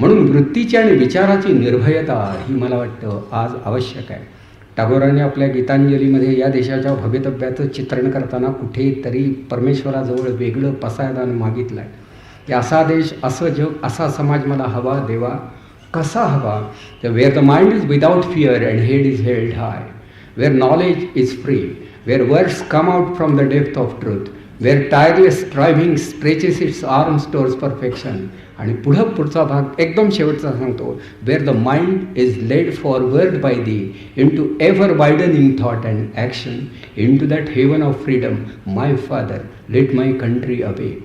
म्हणून वृत्तीची आणि विचाराची निर्भयता ही मला वाटतं आज आवश्यक आहे. टागोरांनी आपल्या गीतांजलीमध्ये या देशाच्या भवितव्याचं चित्रण करताना कुठेतरी परमेश्वराजवळ वेगळं पसायदान मागितलं आहे की असा देश असं जग असा समाज मला हवा देवा कसा हवा? Where the mind is without fear and head is held high where knowledge is free where words come out from the depth of truth where tireless striving stretches its arms towards perfection आणि पुढं पुढचा भाग एकदम शेवटचा सांगतो. Where the mind is led forward by thee into ever widening thought and action into that heaven of freedom my father let my country awake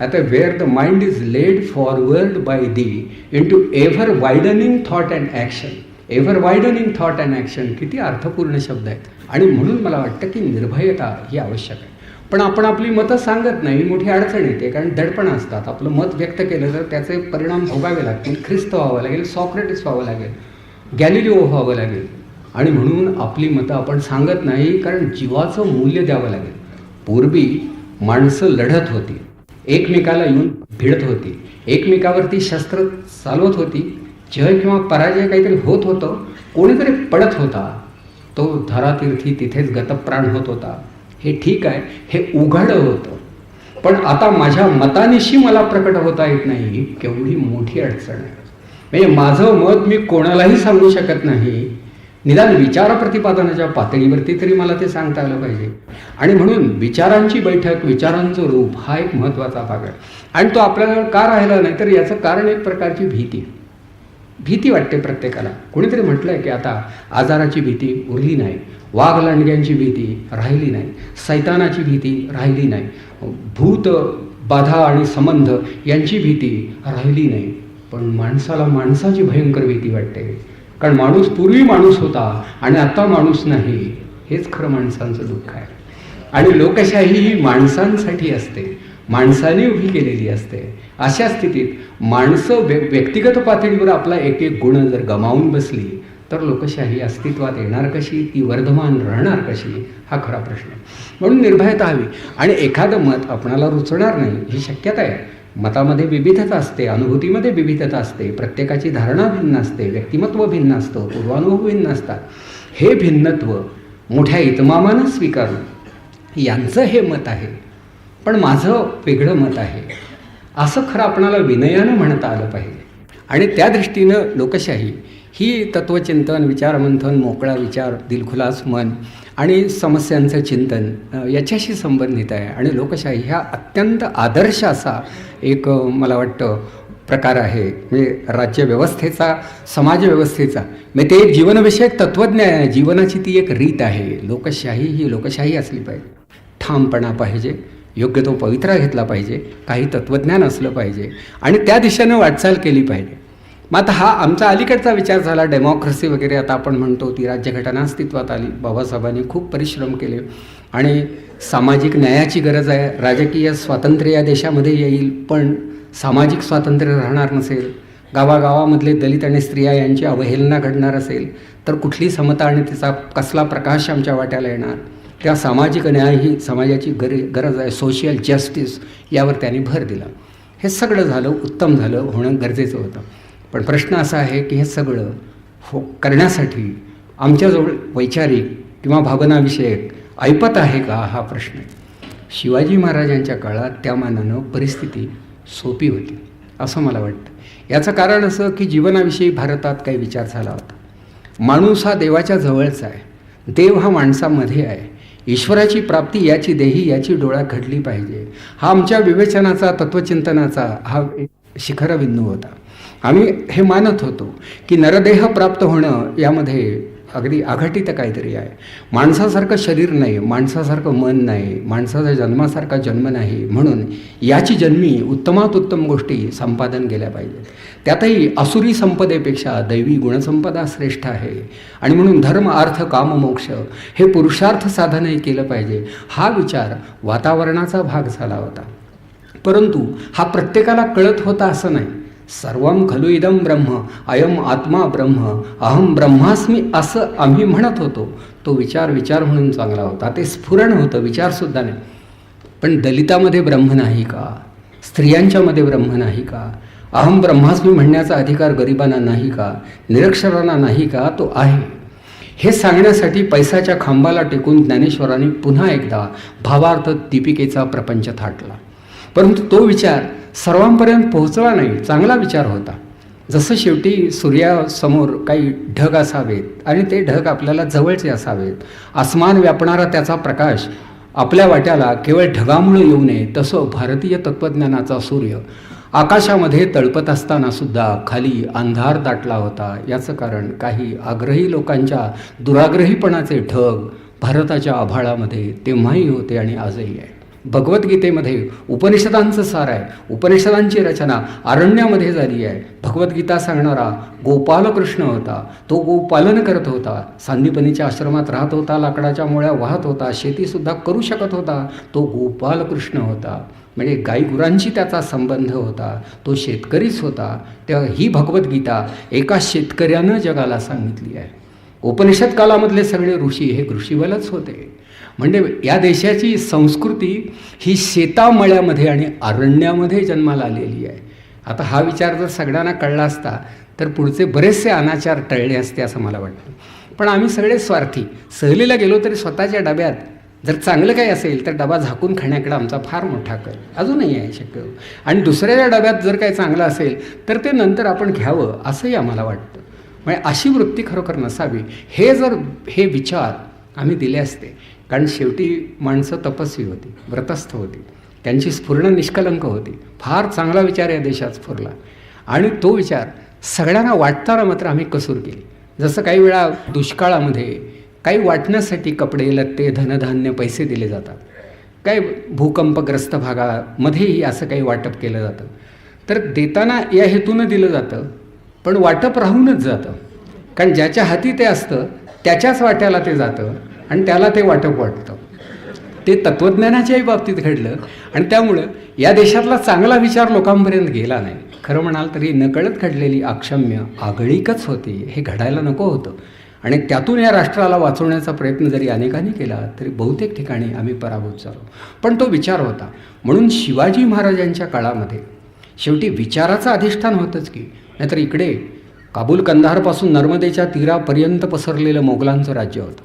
आता where the mind is led forward by thee into ever widening thought and action ever widening thought and action किती अर्थपूर्ण शब्द आहेत. आणि म्हणून मला वाटतं की निर्भयता ही आवश्यक आहे. पण आपण आपली मतं सांगत नाही ही मोठी अडचण येते कारण दडपण असतात. आपलं मत व्यक्त केलं तर त्याचे परिणाम भोगावे लागतील. ख्रिस्त व्हावं लागेल सॉक्रेटिस व्हावं लागेल गॅलिलिओ व्हावं लागेल. आणि म्हणून आपली मतं आपण सांगत नाही कारण जीवाचं मूल्य द्यावं लागेल. पूर्वी माणसं लढत होती. एकमेकाला येऊन भिडत होती. एकमेकावरती शस्त्र चालवत होती. जय किंवा पराजय काहीतरी होत होतं. कोणीतरी पडत होता. तो धरातीर्थी तिथेच गतप्राण होत होता. हे ठीक आहे हे उघड होतं. पण आता माझ्या मतानिशी मला प्रकट होता येत नाही ही केवढी मोठी अडचण आहे. म्हणजे माझं मत मी कोणालाही सांगू शकत नाही. निदान विचार प्रतिपादनाच्या पातळीवरती तरी मला ते सांगता आलं पाहिजे. आणि म्हणून विचारांची बैठक विचारांचं रूप हा एक महत्त्वाचा भाग आहे. आणि तो आपल्याला का राहिला नाही तर याचं कारण एक प्रकारची भीती. भीती वाटते प्रत्येकाला. कोणीतरी म्हटलं आहे की आता आजाराची भीती उरली नाही वाघ लांडग्यांची भीती राहिली नाही सैतानाची भीती राहिली नाही भूत बाधा आणि संबंध यांची भीती राहिली नाही. पण माणसाला माणसाची भयंकर भीती वाटते. कारण माणूस पूर्वी माणूस होता आणि आता माणूस नाही हेच खरं माणसांचं दुःख आहे. आणि लोकशाही ही माणसांसाठी असते. माणसाने उभी केलेली असते. अशा स्थितीत माणसं व्य व्यक्तिगत पातळीवर आपला एक एक गुण जर गमावून बसली तर लोकशाही अस्तित्वात येणार कशी? ती वर्धमान राहणार कशी? हा खरा प्रश्न म्हणून निर्भयता हवी. आणि एखादं मत आपणाला रुचणार नाही ही शक्यता आहे. मतामध्ये विविधता असते अनुभूतीमध्ये विविधता असते प्रत्येकाची धारणा भिन्न असते व्यक्तिमत्व भिन्न असतं पूर्वानुभव भिन्न असतात. हे भिन्नत्व मोठ्या इतमामानं स्वीकारणं यांचं हे मत आहे. पण माझं वेगळं मत आहे. असं खरं आपणाला विनयानं म्हणता आलं पाहिजे. आणि त्या दृष्टीनं लोकशाही ही तत्त्वचिंतन विचारमंथन मोकळा विचार दिलखुलास मन आणि समस्यांचं चिंतन याच्याशी संबंधित आहे. आणि लोकशाही ह्या अत्यंत आदर्श असा एक मला वाटतं प्रकार आहे. म्हणजे राज्यव्यवस्थेचा समाजव्यवस्थेचा म्हणजे ते एक जीवनविषयक तत्त्वज्ञान आहे जीवनाची ती एक रीत आहे. लोकशाही ही लोकशाही असली पाहिजे. ठामपणा पाहिजे. योग्य तो पवित्रा घेतला पाहिजे काही तत्त्वज्ञान असलं पाहिजे आणि त्या दिशेनं वाटचाल केली पाहिजे. मग आता हा आमचा अलीकडचा विचार झाला डेमोक्रेसी वगैरे आता आपण म्हणतो ती राज्यघटना अस्तित्वात आली. बाबासाहेबांनी खूप परिश्रम केले आणि सामाजिक न्यायाची गरज आहे. राजकीय स्वातंत्र्य या देशामध्ये येईल पण सामाजिक स्वातंत्र्य राहणार नसेल. गावागावामधले दलित आणि स्त्रिया यांची अवहेलना घडणार असेल तर कुठली समता आणि तिचा कसला प्रकाश आमच्या वाट्याला येणार? त्या सामाजिक न्याय ही समाजाची गर गरज आहे. सोशल जस्टिस यावर त्यांनी भर दिला. हे सगळं झालं उत्तम झालं होणं गरजेचं होतं. पण प्रश्न असा आहे की हे सगळं हो करण्यासाठी आमच्याजवळ वैचारिक किंवा भावनाविषयक ऐपत आहे का हा प्रश्न शिवाजी महाराजांच्या काळात त्या मानानं परिस्थिती सोपी होती असं मला वाटतं. याचं कारण असं की जीवनाविषयी भारतात काही विचार झाला होता. माणूस हा देवाच्या जवळचा आहे. देव हा माणसामध्ये आहे. ईश्वराची प्राप्ती याची देही याची डोळा घडली पाहिजे. हा आमच्या विवेचनाचा तत्वचिंतनाचा हा एक शिखरबिंदू होता. आम्ही हे मानत होतो की नरदेह प्राप्त होणं यामध्ये अगदी आघाटीत काहीतरी आहे. माणसासारखं शरीर नाही माणसासारखं मन नाही माणसाचा जन्मासारखा जन्म नाही म्हणून याची जन्मी उत्तमात उत्तम गोष्टी संपादन केल्या पाहिजेत. त्यातही असुरी संपदेपेक्षा दैवी गुणसंपदा श्रेष्ठ आहे. आणि म्हणून धर्म अर्थ काम मोक्ष हे पुरुषार्थ साधनही केलं पाहिजे. हा विचार वातावरणाचा भाग झाला होता. परंतु हा प्रत्येकाला कळत होता असं नाही. सर्व खलु इदम ब्रह्म अयम आत्मा ब्रह्म अहम ब्रह्मास्मी असं आम्ही म्हणत होतो. तो विचार विचार म्हणून चांगला होता. ते स्फुरण होतं विचारसुद्धा नाही. पण दलितामध्ये ब्रह्म नाही का? स्त्रियांच्यामध्ये ब्रह्म नाही का? अहम ब्रह्मास्मी म्हणण्याचा अधिकार गरिबांना नाही का? निरक्षरांना नाही का? तो आहे. हे सांगण्यासाठी पैसाच्या खांबाला टेकून ज्ञानेश्वरांनी पुन्हा एकदा भावार्थ दीपिकेचा प्रपंच थाटला. परंतु तो विचार सर्वांपर्यंत पोहोचला नाही चांगला विचार होता. जसं शेवटी सूर्यासमोर काही ढग असावेत आणि ते ढग आपल्याला जवळचे असावेत आसमान व्यापणारा त्याचा प्रकाश आपल्या वाट्याला केवळ ढगामुळे येऊ नये तसं भारतीय तत्त्वज्ञानाचा सूर्य आकाशामध्ये तळपत असताना सुद्धा खाली अंधार दाटला होता. याचं कारण काही आग्रही लोकांच्या दुराग्रहीपणाचे ढग भारताच्या आभाळामध्ये तेव्हाही होते आणि आजही आहे भगवद्गीतेमध्ये उपनिषदांचं सार आहे. उपनिषदांची रचना अरण्यामध्ये झाली आहे. भगवद्गीता सांगणारा गोपालकृष्ण होता. तो गोपालन करत होता. सांदीपनीच्या आश्रमात राहत होता. लाकडाच्या मुळ्या वाहत होता. शेतीसुद्धा करू शकत होता. तो गोपालकृष्ण होता. म्हणजे गाईगुरांशी त्याचा संबंध होता. तो शेतकरीच होता. तेव्हा ही भगवद्गीता एका शेतकऱ्यानं जगाला सांगितली आहे. उपनिषद कालामधले सगळे ऋषी हे ऋषीवलच होते. म्हणजे या देशाची संस्कृती ही शेतामळ्यामध्ये आणि अरण्यामध्ये जन्माला आलेली आहे. आता हा विचार जर सगळ्यांना कळला असता तर पुढचे बरेचसे अनाचार टळले असते असं मला वाटतं. पण आम्ही सगळे स्वार्थी. सहलीला गेलो तरी स्वतःच्या डब्यात जर चांगलं काही असेल तर डबा झाकून खाण्याकडे आमचा फार मोठा कर. अजूनही आहे शक्य. आणि दुसऱ्याच्या डब्यात जर काही चांगलं असेल तर ते नंतर आपण घ्यावं असंही आम्हाला वाटतं. म्हणजे अशी वृत्ती खरोखर नसावी. हे जर हे विचार आम्ही दिले असते कारण शेवटी माणसं तपस्वी होती व्रतस्थ होती. त्यांची स्फुरण निष्कलंक होती. फार चांगला विचार या देशात स्फुरला. आणि तो विचार सगळ्यांना वाटताना मात्र आम्ही कसूर केली. जसं काही वेळा दुष्काळामध्ये काही वाटण्यासाठी कपडे लत्ते धनधान्य पैसे दिले जातात. काही भूकंपग्रस्त भागामध्येही असं काही वाटप केलं जातं. तर देताना या हेतूनं दिलं जातं पण वाटप राहूनच जातं. कारण ज्याच्या हाती ते असतं त्याच्याच वाट्याला ते जातं आणि त्याला ते वाटप वाटतं. ते तत्त्वज्ञानाच्याही बाबतीत घडलं आणि त्यामुळं या देशातला चांगला विचार लोकांपर्यंत गेला नाही. खरं म्हणाल तरी नकळत घडलेली अक्षम्य आगळीकच होती हे घडायला नको होतं. आणि त्यातून या राष्ट्राला वाचवण्याचा प्रयत्न जरी अनेकांनी केला तरी बहुतेक ठिकाणी आम्ही पराभूत झालो. पण तो विचार होता. म्हणून शिवाजी महाराजांच्या काळामध्ये शेवटी विचाराचं अधिष्ठान होतंच की नाहीतर इकडे काबूल कंधारपासून नर्मदेच्या तीरापर्यंत पसरलेलं मोगलांचं राज्य होतं.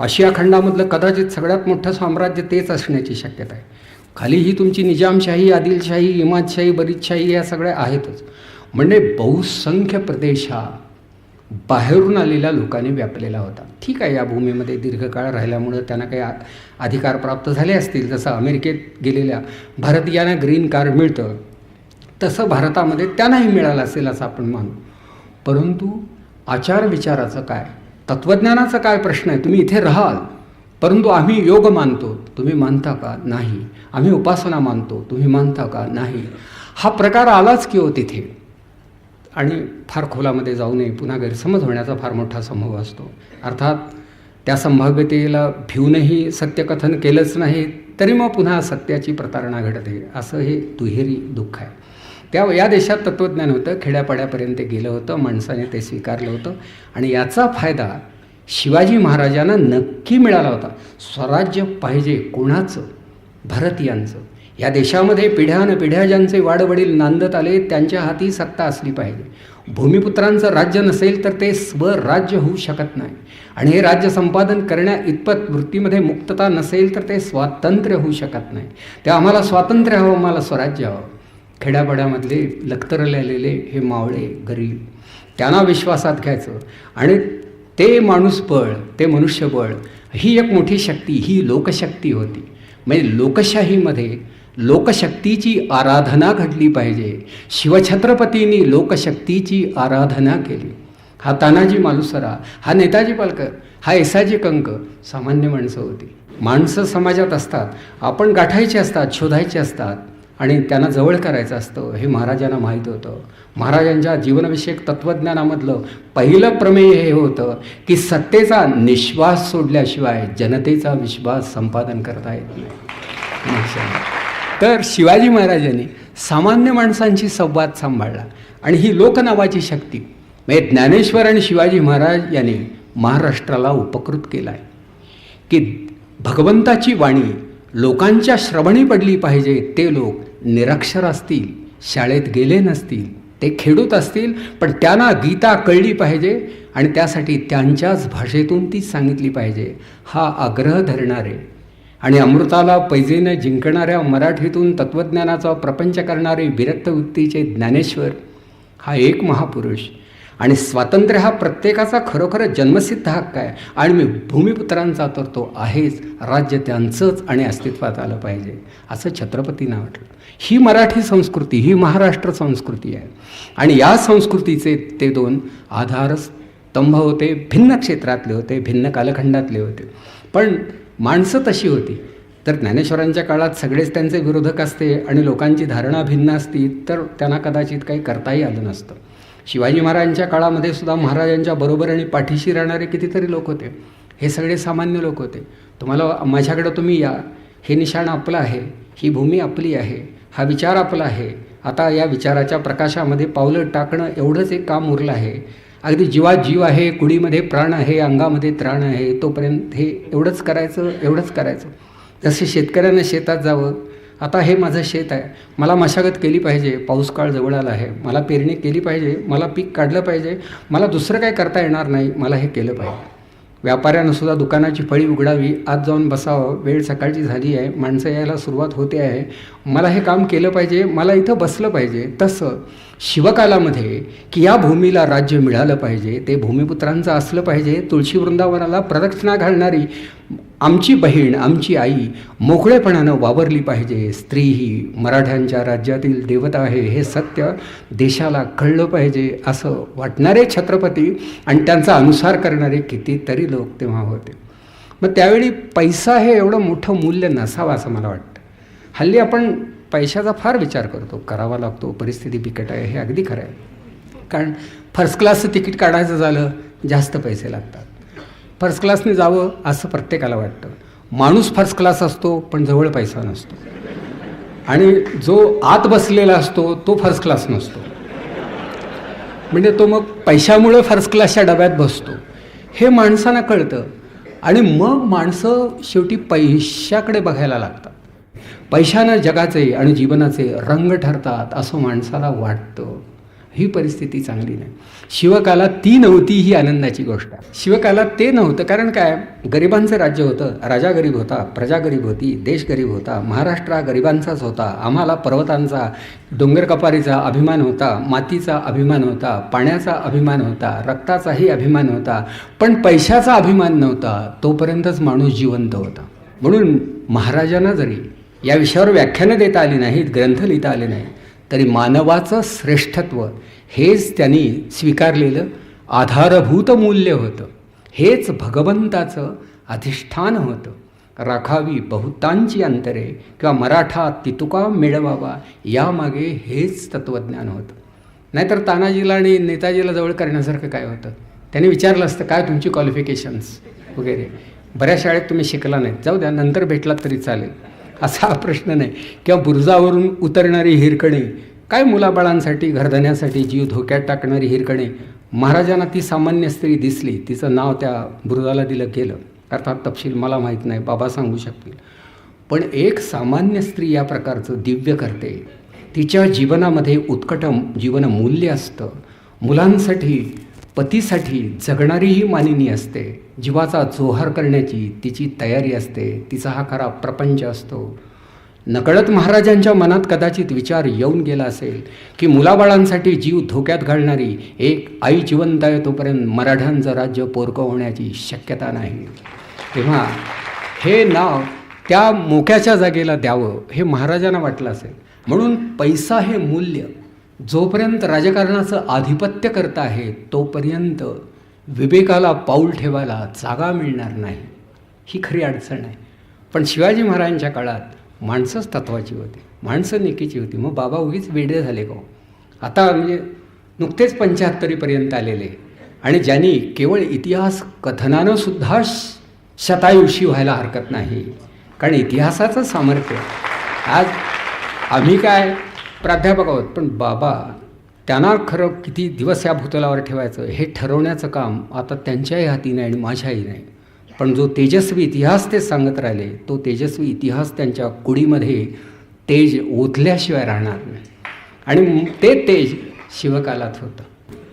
आशिया खंडामधलं कदाचित सगळ्यात मोठं साम्राज्य तेच असण्याची शक्यता आहे. खाली ही तुमची निजामशाही आदिलशाही इमादशाही बरीचशाही या सगळ्या आहेतच. म्हणजे बहुसंख्य प्रदेश हा बाहेरून आलेल्या लोकांनी व्यापलेला होता. ठीक आहे या भूमीमध्ये दीर्घकाळ राहिल्यामुळं त्यांना काही आ अधिकार प्राप्त झाले असतील. जसं अमेरिकेत गेलेल्या भारतीयांना ग्रीन कार्ड मिळतं. तसं भारतामध्ये त्यांनाही मिळालं असेल असं आपण मानू. परंतु आचार विचाराचं काय? तत्त्वज्ञानाचा काय प्रश्न आहे? तुम्ही इथे राहाल. परंतु आम्ही योग मानतो. तुम्ही मानता का? नाही. आम्ही उपासना मानतो. तुम्ही मानता का? नाही. हा प्रकार आलाच की हो तिथे? आणि फार खोलामध्ये जाऊ नये. पुन्हा गैरसमज होण्याचा फार मोठा संभव असतो. अर्थात त्या संभाव्यतेला भिवूनही सत्यकथन केलंच नाही तरी मग पुन्हा सत्याची प्रतारणा घडते. असं हे दुहेरी दुःख आहे. त्या या देशात तत्त्वज्ञान होतं खेड्यापाड्यापर्यंत गेलं होतं माणसाने ते स्वीकारलं होतं. आणि याचा फायदा शिवाजी महाराजांना नक्की मिळाला होता. स्वराज्य पाहिजे कोणाचं? भारतीयांचं. या देशामध्ये पिढ्यान पिढ्या ज्यांचे वाडवडील नांदत आले त्यांच्या हाती सत्ता असली पाहिजे. भूमिपुत्रांचं राज्य नसेल तर ते स्वराज्य होऊ शकत नाही. आणि हे राज्य संपादन करण्या इतपत वृत्तीमध्ये मुक्तता नसेल तर ते स्वातंत्र्य होऊ शकत नाही. ते आम्हाला स्वातंत्र्य हवं आम्हाला स्वराज्य हवं. खेड्यापाड्यामधले लखतरलेले हे मावळे गरीब त्यांना विश्वासात घ्यायचं. आणि ते माणूसबळ ते मनुष्यबळ ही एक मोठी शक्ती ही लोकशक्ती होती. म्हणजे लोकशाहीमध्ये लोकशक्तीची आराधना घडली पाहिजे. शिवछत्रपतींनी लोकशक्तीची आराधना केली. हा तानाजी मालुसरा हा नेताजी पालकर हा एसाजी कंक सामान्य माणसं होती. माणसं समाजात असतात. आपण गाठायची असतात शोधायची असतात. आणि त्यांना जवळ करायचं असतं हे महाराजांना माहीत होतं. महाराजांच्या जीवनविषयक तत्त्वज्ञानामधलं पहिलं प्रमेय हे होतं की सत्तेचा निश्वास सोडल्याशिवाय जनतेचा विश्वास संपादन करता येत नाही. तर शिवाजी महाराजांनी सामान्य माणसांशी संवाद सांभाळला आणि ही लोकनावाची शक्ती म्हणजे ज्ञानेश्वर आणि शिवाजी महाराज यांनी महाराष्ट्राला उपकृत केला आहे की भगवंताची वाणी लोकांच्या श्रवणी पडली पाहिजे. ते लोक निरक्षर असतील शाळेत गेले नसतील ते खेडूत असतील पण त्यांना गीता कळली पाहिजे आणि त्यासाठी त्यांच्याच भाषेतून ती सांगितली पाहिजे. हा आग्रह धरणारे आणि अमृताला पैजेनं जिंकणाऱ्या मराठीतून तत्त्वज्ञानाचा प्रपंच करणारे विरक्त वृत्तीचे ज्ञानेश्वर हा एक महापुरुष आणि स्वातंत्र्य हा प्रत्येकाचा खरोखर जन्मसिद्ध हक्क आहे. आणि मी भूमिपुत्रांचा तर तो आहेच. राज्य त्यांचंच आणि अस्तित्वात आलं पाहिजे असं छत्रपतींना वाटलं. ही मराठी संस्कृती ही महाराष्ट्र संस्कृती आहे. आणि या संस्कृतीचे ते दोन आधारस्तंभ होते भिन्न क्षेत्रातले होते भिन्न कालखंडातले होते. पण माणसं तशी होती. तर ज्ञानेश्वरांच्या काळात सगळेच त्यांचे विरोधक असते आणि लोकांची धारणा भिन्न असती तर त्यांना कदाचित काही करताही आलं नसतं. शिवाजी महाराजांच्या काळामध्ये सुद्धा महाराजांच्या बरोबर आणि पाठीशी राहणारे कितीतरी लोक होते. हे सगळे सामान्य लोक होते. तुम्हाला माझ्याकडं तुम्ही या. हे निशाण आपलं आहे. ही भूमी आपली आहे. हा विचार आपला आहे. आता या विचाराच्या प्रकाशामध्ये पावलं टाकणं एवढंच एक काम उरलं आहे. अगदी जीवात जीव आहे कुडीमध्ये प्राण आहे अंगामध्ये त्राण आहे तोपर्यंत हे एवढंच करायचं एवढंच करायचं. जसं शेतकऱ्यांना शेतात जावं आता हे माझं शेत आहे. मला मशागत केली पाहिजे. पाऊस काळ जवळ आला आहे. मला पेरणी केली पाहिजे. मला पीक काढलं पाहिजे. मला दुसरं काय करता येणार नाही. मला हे केलं पाहिजे. व्यापाऱ्यानं सुद्धा दुकानाची फळी उघडावी. आज जाऊन बसावं. वेळ सकाळची झाली आहे. माणसं यायला सुरुवात होते आहे. मला हे काम केलं पाहिजे. मला इथं बसलं पाहिजे. तसं. शिवकालामध्ये की या भूमीला राज्य मिळालं पाहिजे ते भूमिपुत्रांचं असलं पाहिजे तुळशी वृंदावनाला प्रदक्षिणा घालणारी आमची बहीण आमची आई मोकळेपणानं वावरली पाहिजे. स्त्री ही मराठ्यांच्या राज्यातील देवता आहे हे सत्य देशाला कळलं पाहिजे असं वाटणारे छत्रपती आणि त्यांचा अनुसार करणारे कितीतरी लोक तेव्हा होते. मग त्यावेळी पैसा हे एवढं मोठं मूल्य नसावं असं मला वाटतं. हल्ली आपण पैशाचा फार विचार करतो. करावा लागतो. परिस्थिती बिकट आहे. हे अगदी खरं आहे. कारण फर्स्ट क्लासचं तिकीट काढायचं झालं जास्त पैसे लागतात. फर्स्ट क्लासने जावं असं प्रत्येकाला वाटतं. माणूस फर्स्ट क्लास असतो पण जवळ पैसा नसतो. आणि जो आत बसलेला असतो तो फर्स्ट क्लास नसतो. म्हणजे तो मग पैशामुळे फर्स्ट क्लासच्या डब्यात बसतो. हे माणसांना कळतं. आणि मग माणसं शेवटी पैशाकडे बघायला लागतात. पैशानं जगाचे आणि जीवनाचे रंग ठरतात असं माणसाला वाटतं. ही परिस्थिती चांगली नाही. शिवकालात ती नव्हती ही आनंदाची गोष्ट. आहे शिवकालात ते नव्हतं. कारण काय? गरिबांचं राज्य होतं. राजा गरीब होता प्रजा गरीब होती देश गरीब होता महाराष्ट्र हा गरिबांचाच होता आम्हाला पर्वतांचा डोंगर कपारीचा अभिमान होता मातीचा अभिमान होता पाण्याचा अभिमान होता रक्ताचाही अभिमान होता. पण पैशाचा अभिमान नव्हता. तोपर्यंतच माणूस जिवंत होता. म्हणून महाराजांना जरी या विषयावर व्याख्यानं देता आली नाहीत ग्रंथ लिहिता आले नाहीत. तरी मानवाचं श्रेष्ठत्व हेच त्यांनी स्वीकारलेलं आधारभूत मूल्य होतं. हेच भगवंताचं अधिष्ठान होतं. राखावी बहुतांची अंतरे किंवा मराठा तितुका मिळवावा यामागे हेच तत्त्वज्ञान होतं. नाहीतर तानाजीला आणि नेताजीला जवळ करण्यासारखं काय होतं? त्यांनी विचारलं असतं काय तुमची क्वालिफिकेशन्स वगैरे? बऱ्याच शाळेत तुम्ही शिकला नाहीत. जाऊ द्या नंतर भेटलात तरी चालेल. असा हा प्रश्न नाही. किंवा बुरुजावरून उतरणारी हिरकणी काय मुलाबाळांसाठी घरधण्यासाठी जीव धोक्यात टाकणारी हिरकणी? महाराजांना ती सामान्य स्त्री दिसली. तिचं नाव त्या बुरुजाला दिलं गेलं. अर्थात तपशील मला माहीत नाही. बाबा सांगू शकतील. पण एक सामान्य स्त्री या प्रकारचं दिव्य करते. तिच्या जीवनामध्ये उत्कट जीवन मूल्य असतं. मुलांसाठी पतीसाठी जगणारी ही मानिनी असते. जीवाचा जोहार करण्याची तिची तयारी असते तिचा हा खरा प्रपंच असतो. नकळत महाराजांच्या मनात कदाचित विचार येऊन गेला असेल की मुलाबाळांसाठी जीव धोक्यात घालणारी एक आई जिवंत आहे तोपर्यंत मराठ्यांचं राज्य पोरकं होण्याची शक्यता नाही. तेव्हा हे नाव त्या मोक्याच्या जागेला द्यावं हे महाराजांना वाटलं असेल. म्हणून पैसा हे मूल्य जोपर्यंत राजकारणाचं आधिपत्य करत आहे तोपर्यंत विवेकाला पाऊल ठेवायला जागा मिळणार नाही. ही खरी अडचण आहे. पण शिवाजी महाराजांच्या काळात माणसंच तत्वाची होती. माणसं नेकीची होती. मग बाबा उगीच वेडे झाले का हो? आता म्हणजे नुकतेच पंच्याहत्तरीपर्यंत आलेले. आणि ज्यांनी केवळ इतिहास कथनानं सुद्धा शतायुषी व्हायला हरकत नाही. कारण इतिहासाचं सामर्थ्य. आज आम्ही काय प्राध्यापक आहोत पण बाबा त्यांना खरं किती दिवस या भूतलावर ठेवायचं? हे ठरवण्याचं काम आता त्यांच्याही हाती नाही आणि माझ्याही नाही. पण जो तेजस्वी इतिहास ते सांगत राहिले तो तेजस्वी इतिहास त्यांच्या कुडीमध्ये तेज ओतल्याशिवाय राहणार नाही. आणि ते तेज शिवकालात होतं.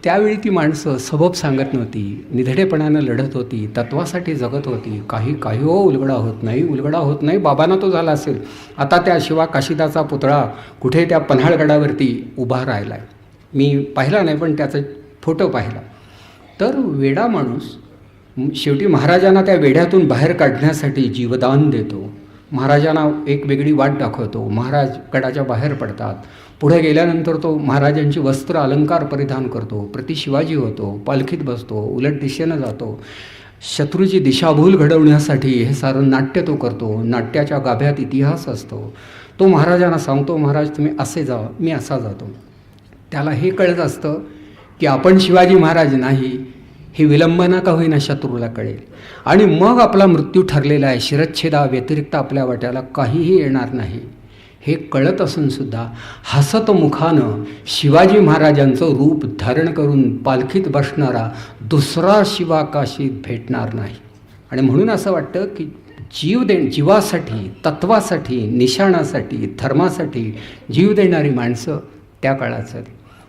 त्यावेळी ती माणसं सबब सांगत नव्हती निधडेपणानं लढत होती तत्वासाठी जगत होती. काही काही हो उलगडा होत नाही उलगडा होत नाही. बाबांना तो झाला असेल. आता त्या शिवा काशिदाचा पुतळा कुठे त्या पन्हाळगडावरती उभा राहिला आहे मी पाहिला नाही पण त्याचा फोटो पाहिला. तर वेडा माणूस शेवटी महाराजांना त्या वेढ्यातून बाहेर काढण्यासाठी जीवदान देतो. महाराजांना एक वेगळी वाट दाखवतो. महाराज गडाच्या बाहेर पडतात. पुढे गेल्यानंतर तो महाराजांची वस्त्र अलंकार परिधान करतो. प्रति शिवाजी होतो पालखीत बसतो उलट दिशेनं जातो. शत्रूची दिशाभूल घडवण्यासाठी हे सारं नाट्य तो करतो. नाट्याच्या गाभ्यात इतिहास असतो. तो महाराजांना सांगतो महाराज तुम्ही असे जा मी असा जातो. त्याला हे कळत असतं की आपण शिवाजी महाराज नाही हे विलंबना का होईना शत्रूला कळेल? आणि मग आपला मृत्यू ठरलेला आहे शिरच्छेदा व्यतिरिक्त आपल्या वाट्याला काहीही येणार नाही. हे कळत असूनसुद्धा हसत मुखानं शिवाजी महाराजांचं रूप धारण करून पालखीत बसणारा दुसरा शिवाकाशीत भेटणार नाही. आणि म्हणून असं वाटतं की जीव दे जीवासाठी तत्वासाठी निशाणासाठी धर्मासाठी जीव देणारी माणसं त्या काळाचं.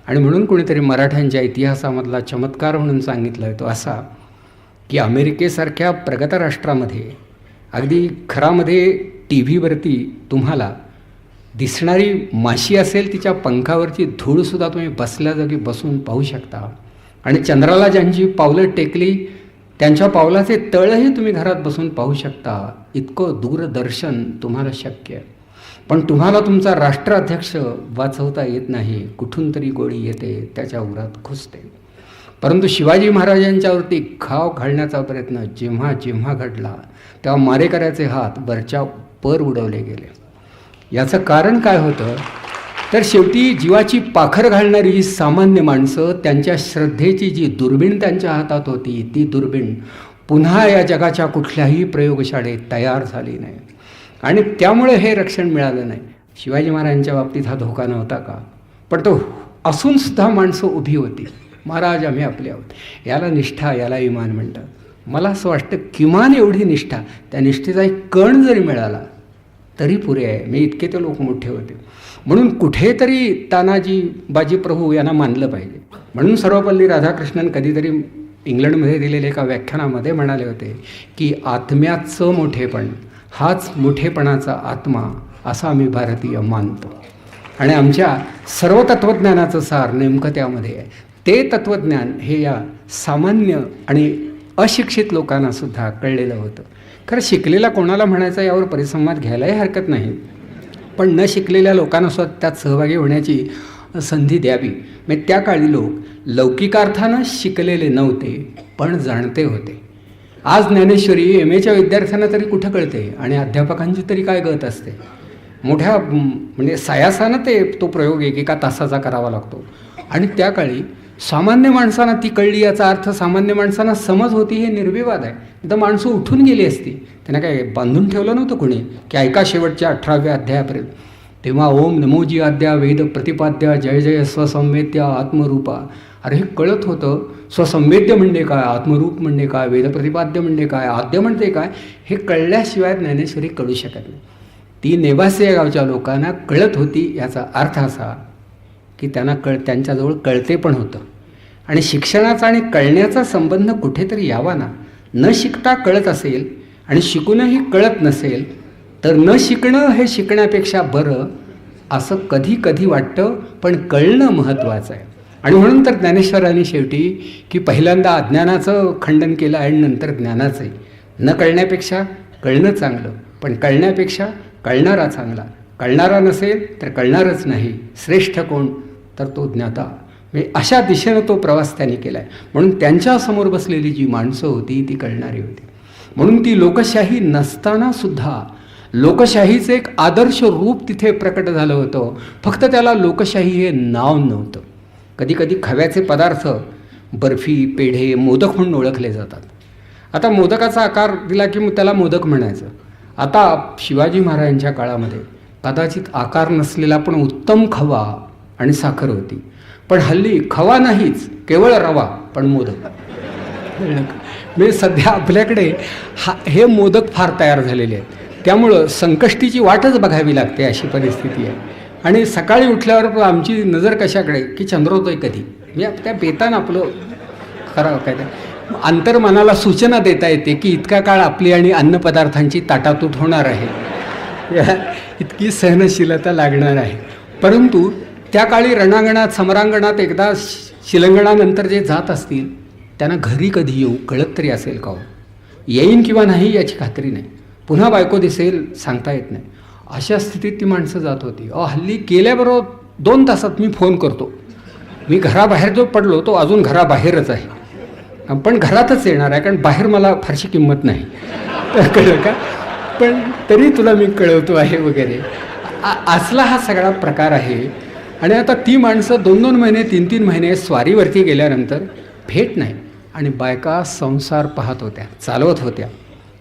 आणि म्हणून कोणीतरी मराठ्यांच्या इतिहासामधला चमत्कार म्हणून सांगितलं तो असा की अमेरिकेसारख्या प्रगत राष्ट्रामध्ये अगदी खरामध्ये टी व्हीवरती तुम्हाला दिसणारी माशी असेल तिच्या पंखावरची धूळसुद्धा तुम्ही बसल्या जागी बसून पाहू शकता. आणि चंद्राला ज्यांची पावलं टेकली त्यांच्या पावलाचे तळही तुम्ही घरात बसून पाहू शकता. इतकं दूरदर्शन तुम्हाला शक्य आहे. पण तुम्हाला तुमचा राष्ट्राध्यक्ष वाचवता येत नाही कुठून तरी गोळी येते त्याच्या उरात खुसते परंतु शिवाजी महाराजांच्यावरती घाव घालण्याचा प्रयत्न जेव्हा जेव्हा घडला तेव्हा मारेकऱ्याचे हात वरच्या पर उडवले गेले. याचं कारण काय होतं? तर शेवटी जीवाची पाखर घालणारी ही सामान्य माणसं त्यांच्या श्रद्धेची जी दुर्बीण त्यांच्या हातात होती ती दुर्बीण पुन्हा या जगाच्या कुठल्याही प्रयोगशाळेत तयार झाली नाही. आणि त्यामुळे हे रक्षण मिळालं नाही. शिवाजी महाराजांच्या बाबतीत हा धोका नव्हता का? पण तो असूनसुद्धा माणसं उभी होती. महाराज आम्ही आपले आहोत. याला निष्ठा याला इमान म्हणतात. मला असं वाटतं किमान एवढी निष्ठा त्या निष्ठेचा एक कण जरी मिळाला तरी पुरे आहे. मी इतके ते लोक मोठे होते. म्हणून कुठेतरी तानाजी बाजी प्रभू यांना मानलं पाहिजे. म्हणून सर्वपल्ली राधाकृष्णन कधीतरी इंग्लंडमध्ये दिलेल्या एका व्याख्यानामध्ये म्हणाले होते की आत्म्याचं मोठेपण हाच मोठेपणाचा आत्मा असा आम्ही भारतीय मानतो. आणि आमच्या सर्व तत्त्वज्ञानाचं सार नेमकं त्यामध्ये आहे. ते तत्त्वज्ञान हे या सामान्य आणि अशिक्षित लोकांनासुद्धा कळलेलं होतं. खरं शिकलेला कोणाला म्हणायचा यावर परिसंवाद घ्यायलाही हरकत नाही. पण न शिकलेल्या लोकांनासुद्धा त्यात सहभागी होण्याची संधी द्यावी. म्हणजे त्या काळी लोक लौकिकार्थानं शिकलेले नव्हते पण जाणते होते. आज ज्ञानेश्वरी एम एच्या विद्यार्थ्यांना तरी कुठं कळते? आणि अध्यापकांची तरी काय गत असते? मोठ्या म्हणजे सायासानं ते तो प्रयोग एकेका तासाचा करावा लागतो. आणि त्या काळी सामान्य माणसांना ती कळली याचा अर्थ सामान्य माणसांना समज होती हे निर्विवाद आहे. तर माणसं उठून गेली असती. त्यांना काय बांधून ठेवलं नव्हतं कोणी? की ऐका शेवटच्या अठराव्या अध्यायापर्यंत. तेव्हा ओम नमोजी आद्या वेद प्रतिपाद्या जय जय स्वसंवेद्या आत्मरूपा. अरे हे कळत होतं स्वसंवेद्य म्हणजे काय आत्मरूप म्हणजे काय वेदप्रतिपाद्य म्हणजे काय आद्य म्हणजे काय हे कळल्याशिवाय ज्ञानेश्वरी कळू शकत नाही. ती नेवासे या गावच्या लोकांना कळत होती याचा अर्थ असा की त्यांना कळ त्यांच्याजवळ कळते पण होतं. आणि शिक्षणाचा आणि कळण्याचा संबंध कुठेतरी यावा ना. न शिकता कळत असेल आणि शिकूनही कळत नसेल तर न शिकणं हे शिकण्यापेक्षा बरं असं कधी कधी वाटतं पण कळणं महत्त्वाचं आहे. आणि म्हणून तर ज्ञानेश्वरांनी शेवटी की पहिल्यांदा अज्ञानाचं खंडन केलं आणि नंतर ज्ञानाचंही. न कळण्यापेक्षा कळणं चांगलं पण कळण्यापेक्षा कळणारा चांगला. कळणारा नसेल तर कळणारच नाही. श्रेष्ठ कोण? तर तो ज्ञाता. म्हणजे अशा दिशेनं तो प्रवास त्यांनी केला आहे म्हणून त्यांच्यासमोर बसलेली जी माणसं होती ती कळणारी होती. म्हणून ती लोकशाही नसताना सुद्धा लोकशाहीचं एक आदर्श रूप तिथे प्रकट झालं होतं. फक्त त्याला लोकशाही हे नाव नव्हतं. कधीकधी खव्याचे पदार्थ बर्फी पेढे मोदक म्हणून ओळखले जातात. आता मोदकाचा आकार दिला की मग त्याला मोदक म्हणायचं. आता शिवाजी महाराजांच्या काळामध्ये कदाचित आकार नसलेला पण उत्तम खवा आणि साखर होती. पण हल्ली खवा नाहीच केवळ रवा पण मोदक. म्हणजे सध्या आपल्याकडे हा हे मोदक फार तयार झालेले आहेत. त्यामुळं संकष्टीची वाटच बघावी लागते अशी परिस्थिती आहे. आणि सकाळी उठल्यावर आमची नजर कशाकडे? की चंद्रोदय कधी? म्हणजे त्या बेतान आपलं खरं काय ते. अंतर मनाला सूचना देता येते की इतका काळ आपली आणि अन्नपदार्थांची ताटातूट होणार आहे. या इतकी सहनशीलता लागणार आहे. परंतु त्या काळी रणांगणात समरांगणात एकदा शिलंगणानंतर जे जात असतील त्यांना घरी कधी येऊ कळत तरी असेल का हो? येईन किंवा नाही याची खात्री नाही. पुन्हा बायको दिसेल सांगता येत नाही. अशा स्थितीत ती माणसं जात होती. अहो हल्ली केल्याबरोबर दोन तासात मी फोन करतो. मी घराबाहेर जो पडलो तो अजून घराबाहेरच आहे. पण घरातच येणार आहे कारण बाहेर मला फारशी किंमत नाही. तर कळलं का? पण तरी तुला मी कळवतो आहे वगैरे. आ- असला हा सगळा प्रकार आहे. आणि आता ती माणसं दोन दोन महिने तीन तीन महिने स्वारीवरती गेल्यानंतर भेट नाही. आणि बायका संसार पाहत होत्या चालवत होत्या.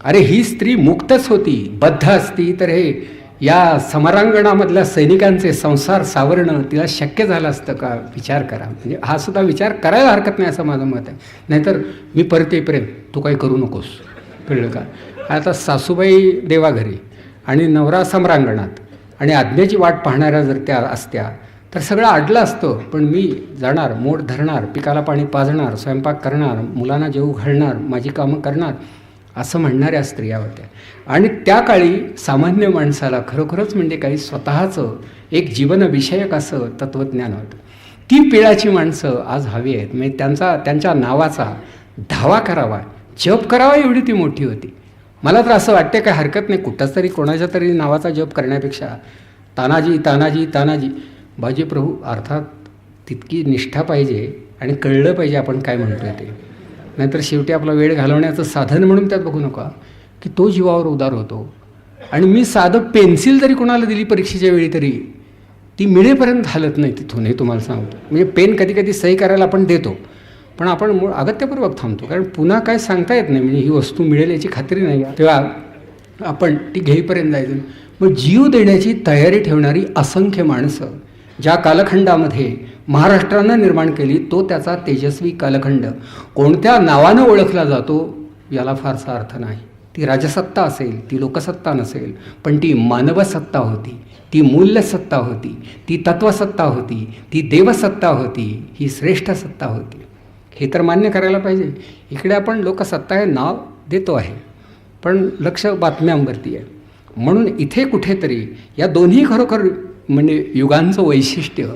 अरे ही स्त्री मुक्तच होती बद्ध असती. तर हे या समरांगणामधल्या सैनिकांचे संसार सावरणं तिला शक्य झालं असतं का? विचार करा. म्हणजे हा सुद्धा विचार करायला हरकत नाही असं माझं मत आहे. नाहीतर मी परत येईपर्यंत तू काही करू नकोस. कळलं का? आता सासूबाई देवाघरी आणि नवरा सम्रांगणात आणि आज्ञेची वाट पाहणाऱ्या जर त्या असत्या तर सगळं अडलं असतं. पण मी जाणार मोड धरणार पिकाला पाणी पाजणार स्वयंपाक करणार मुलांना जेऊ घालणार माझी कामं करणार असं म्हणणाऱ्या स्त्रिया होत्या. आणि त्या काळी सामान्य माणसाला खरोखरच म्हणजे काही स्वतःचं एक जीवनविषयक असं तत्त्वज्ञान होतं. ती पिळाची माणसं आज हवी आहेत. म्हणजे त्यांचा त्यांच्या नावाचा धावा करावा जप करावा एवढी ती मोठी होती. मला तर असं वाटते काय हरकत नाही. कुठंच तरी कोणाच्या तरी नावाचा जप करण्यापेक्षा तानाजी तानाजी तानाजी. बाजी प्रभू अर्थात तितकी निष्ठा पाहिजे आणि कळलं पाहिजे आपण काय म्हणतोय ते. नाहीतर शेवटी आपला वेळ घालवण्याचं साधन म्हणून त्यात बघू नका की तो जीवावर उदार होतो. आणि मी साधं पेन्सिल जरी कोणाला दिली परीक्षेच्या वेळी तरी ती मिळेपर्यंत हालत नाही तिथून हे तुम्हाला सांगतो. म्हणजे पेन कधी कधी सही करायला आपण देतो पण आपण मूळ अगत्यपूर्वक थांबतो. कारण पुन्हा काय सांगता येत नाही म्हणजे ही वस्तू मिळेल याची खात्री नाही. तेव्हा आपण ती घेईपर्यंत जायचं. मग जीव देण्याची तयारी ठेवणारी असंख्य माणसं ज्या कालखंडामध्ये महाराष्ट्रानं निर्माण केली तो त्याचा तेजस्वी कालखंड. कोणत्या नावानं ओळखला जातो याला फारसा अर्थ नाही. ती राजसत्ता असेल ती लोकसत्ता नसेल पण ती मानवसत्ता होती ती मूल्यसत्ता होती ती तत्वसत्ता होती ती देवसत्ता होती ही श्रेष्ठ सत्ता होती. हे तर मान्य करायला पाहिजे. इकडे आपण लोकसत्ता हे नाव देतो आहे पण लक्ष बातम्यांवरती आहे. म्हणून इथे कुठेतरी या दोन्ही खरोखर म्हणजे युगांचं वैशिष्ट्य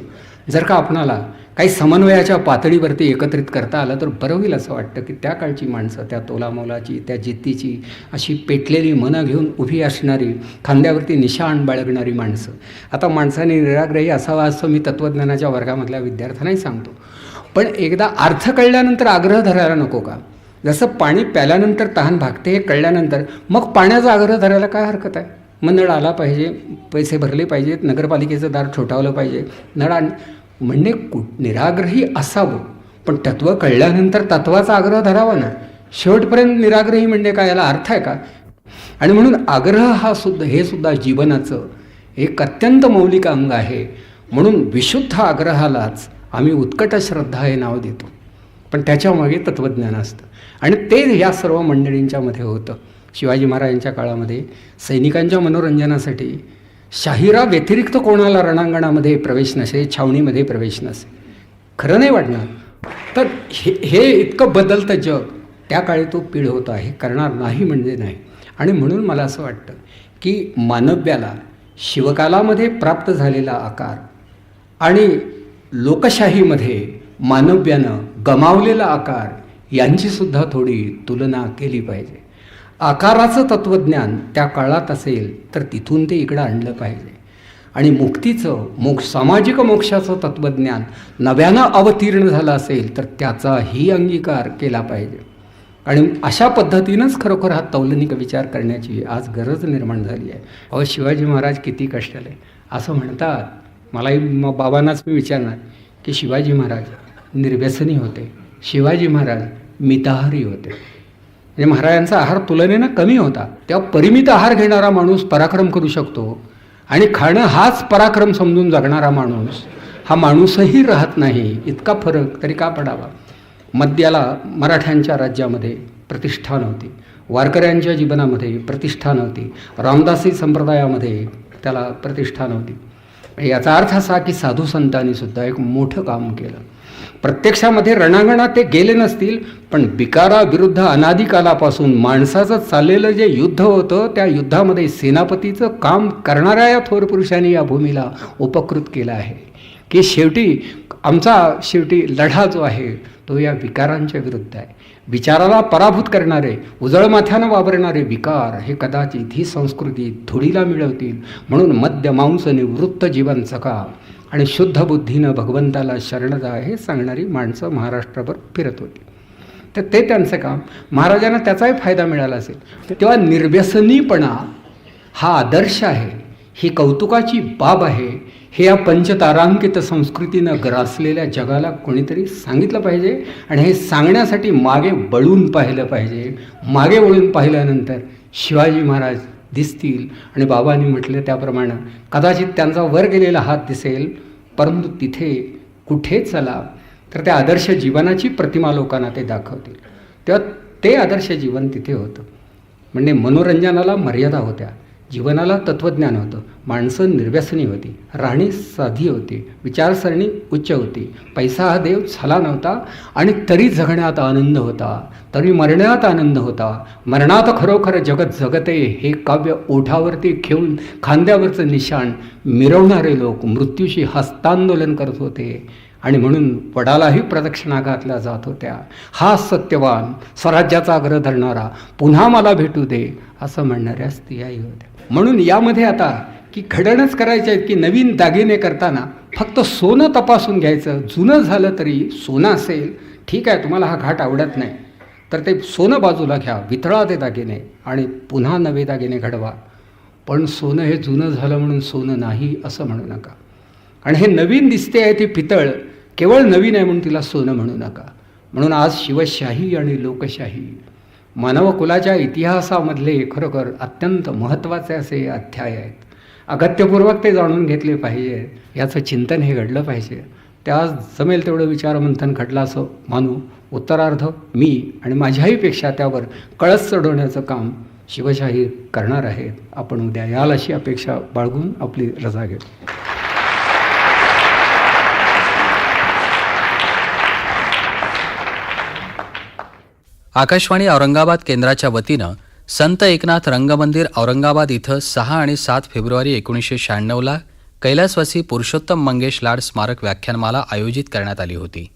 जर का आपणाला काही समन्वयाच्या पातळीवरती एकत्रित करता आलं तर बरं होईल असं वाटतं की त्या काळची माणसं त्या तोलामोलाची त्या जिद्दीची अशी पेटलेली मनं घेऊन उभी असणारी खांद्यावरती निशाण बाळगणारी माणसं. आता माणसाने निराग्रही असावा असं मी तत्त्वज्ञानाच्या वर्गामधल्या विद्यार्थ्यांनाही सांगतो. पण एकदा अर्थ कळल्यानंतर आग्रह धरायला नको का? जसं पाणी प्याल्यानंतर तहान भागते हे कळल्यानंतर मग पाण्याचा आग्रह धरायला काय हरकत आहे? मग नळ आला पाहिजे पैसे भरले पाहिजेत नगरपालिकेचं दार ठोठावलं पाहिजे नळ म्हणणे कु निराग्रही असावं. पण तत्त्व कळल्यानंतर तत्वाचा आग्रह धरावा ना. शेवटपर्यंत निराग्रही म्हणजे काय याला अर्थ आहे का? आणि म्हणून आग्रह हा सुद्धा हे सुद्धा जीवनाचं एक अत्यंत मौलिक अंग आहे. म्हणून विशुद्ध आग्रहालाच आम्ही उत्कट श्रद्धा हे नाव देतो. पण त्याच्यामागे तत्त्वज्ञान असतं. आणि ते या सर्व मंडळींच्यामध्ये होतं. शिवाजी महाराजांच्या काळामध्ये सैनिकांच्या मनोरंजनासाठी शाहिरा व्यतिरिक्त कोणाला रणांगणामध्ये प्रवेश नसे छावणीमध्ये प्रवेश नसे? खरं नाही वाटणार. तर हे हे इतकं बदलतं जग. त्या काळी तो पीळ होत आहे करणार नाही म्हणजे नाही. आणि म्हणून मला असं वाटतं की मानव्याला शिवकालामध्ये प्राप्त झालेला आकार आणि लोकशाहीमध्ये मानव्यानं गमावलेला आकार यांचीसुद्धा थोडी तुलना केली पाहिजे. आकाराचं तत्त्वज्ञान त्या काळात असेल तर तिथून ते इकडं आणलं पाहिजे. आणि मुक्तीचं मोक्ष सामाजिक मोक्षाचं तत्त्वज्ञान नव्यानं अवतीर्ण झालं असेल तर त्याचाही अंगीकार केला पाहिजे. आणि अशा पद्धतीनंच खरोखर हा तौलनिक विचार करण्याची आज गरज निर्माण झाली आहे. अहो शिवाजी महाराज किती कष्टाले. असं म्हणतात मलाही मग बाबांनाच मी विचारणार की शिवाजी महाराज निर्व्यसनी होते. शिवाजी महाराज मिताहारी होते. म्हणजे महाराजांचा आहार तुलनेनं कमी होता. तेव्हा परिमित आहार घेणारा माणूस पराक्रम करू शकतो. आणि खाणं हाच पराक्रम समजून जगणारा माणूस हा माणूसही राहत नाही. इतका फरक तरी का पडावा? मद्याला मराठ्यांच्या राज्यामध्ये प्रतिष्ठा नव्हती. वारकऱ्यांच्या जीवनामध्ये प्रतिष्ठा नव्हती. रामदासी संप्रदायामध्ये त्याला प्रतिष्ठा नव्हती. याचा अर्थ असा की साधू संतांनी सुद्धा एक मोठं काम केलं. प्रत्यक्षामध्ये रणांगणात ते गेले नसतील पण विकाराविरुद्ध अनादिकालापासून माणसाचं चाललेलं जे युद्ध होतं त्या युद्धामध्ये सेनापतीचं काम करणाऱ्या या थोर पुरुषांनी या भूमीला उपकृत केलं आहे. की शेवटी आमचा शेवटी लढा जो आहे तो या विकारांच्या विरुद्ध आहे. विचाराला पराभूत करणारे उजळमाथ्यानं वावरणारे विकार हे कदाचित ही संस्कृती धुळीला मिळवतील. म्हणून मद्य मांस निवृत्त जीवन जगा. आणि शुद्ध बुद्धीनं भगवंताला शरण जा हे सांगणारी माणसं महाराष्ट्रभर फिरत होती. तर ते त्यांचं काम. महाराजांना त्याचाही फायदा मिळाला असेल. तेव्हा निर्व्यसनीपणा हा आदर्श आहे. ही कौतुकाची बाब आहे. हे या पंचतारांकित संस्कृतीनं ग्रासलेल्या जगाला कोणीतरी सांगितलं पाहिजे आणि हे सांगण्यासाठी मागे वळून पाहिलं पाहिजे. मागे वळून पाहिल्यानंतर शिवाजी महाराज दिसतील. आणि बाबांनी म्हटलं त्याप्रमाणे कदाचित त्यांचा वर गेलेला हात दिसेल परंतु तिथे कुठे चला तर त्या आदर्श जीवनाची प्रतिमा लोकांना ते दाखवतील. तेव्हा ते आदर्श जीवन तिथे होतं. म्हणजे मनोरंजनाला मर्यादा होत्या. जीवनाला तत्त्वज्ञान होतं. माणसं निर्व्यसनी होती. राहणी साधी होती. विचारसरणी उच्च होती. पैसा हा देव झाला नव्हता आणि तरी जगण्यात आनंद होता. तरी मरण्यात आनंद होता. मरणात खरोखर जगत जगते हे काव्य ओठावरती घेऊन खांद्यावरचं निशाण मिरवणारे लोक मृत्यूशी हस्तांदोलन करत होते आणि म्हणून वडालाही प्रदक्षिणा घातल्या जात होत्या. हा सत्यवान स्वराज्याचा आग्रह धरणारा पुन्हा मला भेटू दे असं म्हणणाऱ्या स्त्रियाही होत्या. म्हणून यामध्ये आता की खडणच करायचे आहेत की नवीन दागिने करताना फक्त सोनं तपासून घ्यायचं. जुनं झालं तरी सोनं असेल. ठीक आहे तुम्हाला हा घाट आवडत नाही. तर ते सोनं बाजूला घ्या वितळा ते दागिने आणि पुन्हा नवे दागिने घडवा. पण सोनं हे जुनं झालं म्हणून सोनं नाही असं म्हणू नका. आणि हे नवीन दिसते आहे ती पितळ केवळ नवीन आहे म्हणून तिला सोनं म्हणू नका. म्हणून आज शिवशाही आणि लोकशाही. मानवकुलाच्या इतिहासामधले खरोखर अत्यंत महत्त्वाचे असे अध्याय आहेत. अगत्यपूर्वक ते जाणून घेतले पाहिजे. याचं चिंतन हे घडलं पाहिजे. त्यास जमेल तेवढं विचारमंथन घडलं असं. मानू उत्तरार्ध मी आणि माझ्याहीपेक्षा त्यावर कळस चढवण्याचं काम शिवशाही करणार आहेत. आपण उद्या याल अशी अपेक्षा बाळगून आपली रजा घेऊ. आकाशवाणी औरंगाबाद केंद्राच्या वतीनं संत एकनाथ रंगमंदिर औरंगाबाद इथं सहा आणि सात फेब्रुवारी एकोणीसशे शहाण्णवला कैलासवासी पुरुषोत्तम मंगेश लाड स्मारक व्याख्यानमाला आयोजित करण्यात आली होती.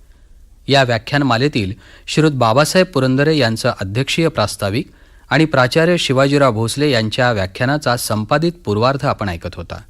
या व्याख्यानमालेतील श्रीयुत बाबासाहेब पुरंदरे यांचं अध्यक्षीय प्रास्ताविक आणि प्राचार्य शिवाजीराव भोसले यांच्या व्याख्यानाचा संपादित पूर्वार्ध आपण ऐकत होता.